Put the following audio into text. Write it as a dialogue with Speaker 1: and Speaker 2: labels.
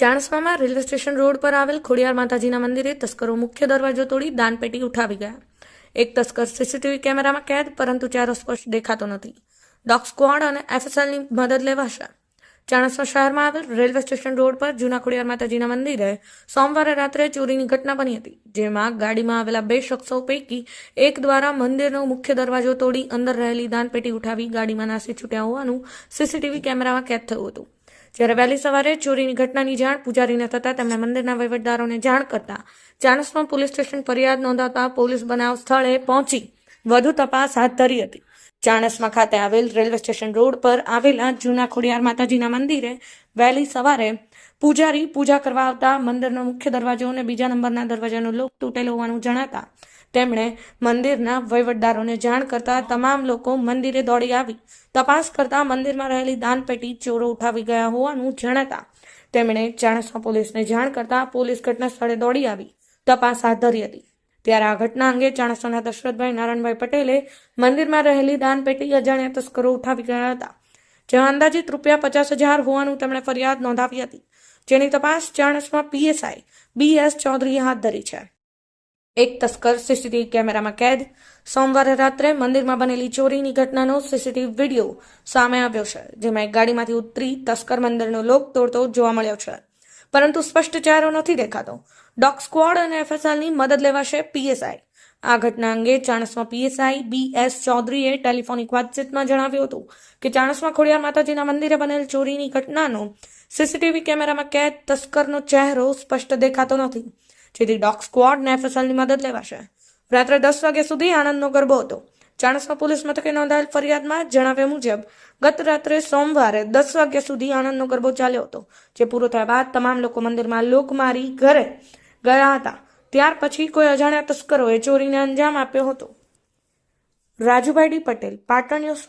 Speaker 1: ચાણસ્મામાં railway station road પર આવેલ ખોડિયાર માતાજીના મંદિરે તસ્કરો મુખ્ય દરવાજો તોડી દાનપેટી ઉઠાવી ગયા. એક તસ્કર સીસીટીવી કેમેરામાં કેદ, પરંતુ ચહેરો સ્પષ્ટ દેખાતો નથી. ડોગ સ્ક્વોડ અને એફએસએલની મદદ લેવાશે. ચાણસ્મા શહેરમાં આવેલ રેલવે સ્ટેશન રોડ પર જૂના ખોડિયાર માતાજીના મંદિરે સોમવારે રાત્રે ચોરીની ઘટના બની હતી, જેમાં ગાડીમાં આવેલા બે શખ્સો પૈકી એક દ્વારા મંદિરનો મુખ્ય દરવાજો તોડી અંદર રહેલી દાનપેટી ઉઠાવી ગાડીમાં નાસી છૂટ્યા હોવાનું સીસીટીવી કેમેરામાં કેદ થયું હતું. જ્યારે વહેલી સવારે ચોરીની ઘટનાની જાણ પૂજારીને થતાં તેમણે મંદિરના વહીવટદારોને જાણ કરતા ચાણસમાં પોલીસ સ્ટેશન ફરિયાદ નોંધાતા પોલીસ બનાવ સ્થળે પહોંચી વધુ તપાસ હાથ ધરી હતી. ચાણસ્મા ખાતે આવેલ રેલવે સ્ટેશન રોડ પર આવેલા જૂના ખોડિયાર માતાજીના મંદિરે વહેલી સવારે પૂજારી પૂજા કરવા આવતા મંદિરનો મુખ્ય દરવાજો અને બીજા નંબરના દરવાજાનો લોક તૂટેલો હોવાનું જણાતા તેમણે મંદિરના વહીવટદારોને જાણ કરતા તમામ લોકો મંદિરે દોડી આવી. તપાસ કરતા મંદિરમાં રહેલી દાનપેટી ચોરો ઉઠાવી ગયા હોવાનું જણાતા તેમણે ચાણસમા પોલીસને જાણ કરતા પોલીસ ઘટના સ્થળે દોડી આવી. તપાસ હાથ ધરી હતી. ત્યારે આ ઘટના અંગે ચાણસોના દશરથભાઈ નારાયણભાઈ પટેલે મંદિરમાં રહેલી દાનપેટી અજાણ્યા તસ્કરો ઉઠાવી ગયા હતા. જેમાં અંદાજિત રૂપિયા પચાસ હજાર હોવાનું તેમણે ફરિયાદ નોંધાવી હતી. જેની તપાસ ચાણસમાં પીએસઆઈ બી એસ ચૌધરીએ હાથ ધરી છે. એક તસ્કર સીસીટીવી કેમેરામાં કેદ. સોમવારે રાત્રે મંદિરમાં બનેલી ચોરીની ઘટનાનો સીસીટીવી વીડિયો સામે આવ્યો છે, જેમાં એક ગાડીમાંથી ઉતરી તસ્કર મંદિરનો લોક તોડતો જોવા મળ્યો છે. પરંતુ સ્પષ્ટ ચહેરો નથી દેખાતો. ડોગ સ્ક્વોડ અને એફએસએલની મદદ લેવાશે પીએસઆઈ. આ ઘટના અંગે ચાણસમાં પીએસઆઈ બી એસ ચૌધરીએ ટેલિફોનિક વાતચીતમાં જણાવ્યું હતું કે ચાણસમાં ખોડિયાર માતાજીના મંદિરે બનેલ ચોરીની ઘટનાનો સીસીટીવી કેમેરામાં કેદ તસ્કરનો ચહેરો સ્પષ્ટ દેખાતો નથી. જેથી ડોગ સ્ક્વોડ ને એફએસએલની મદદ લેવાશે. રાત્રે દસ વાગ્યા સુધી આણંદનો ગરબો હતો. ચાણસ્મા પોલીસ મથકે નોંધાયેલ ફરિયાદમાં જણાવ્યા મુજબ, ગત રાત્રે સોમવારે દસ વાગ્યા સુધી આણંદનો ગરબો ચાલ્યો હતો, જે પૂરો થયા બાદ તમામ લોકો મંદિરમાં લોક મારી ઘરે ગયા હતા. ત્યાર પછી કોઈ અજાણ્યા તસ્કરોએ ચોરીને અંજામ આપ્યો હતો. Rajubhai D Patel, Patan news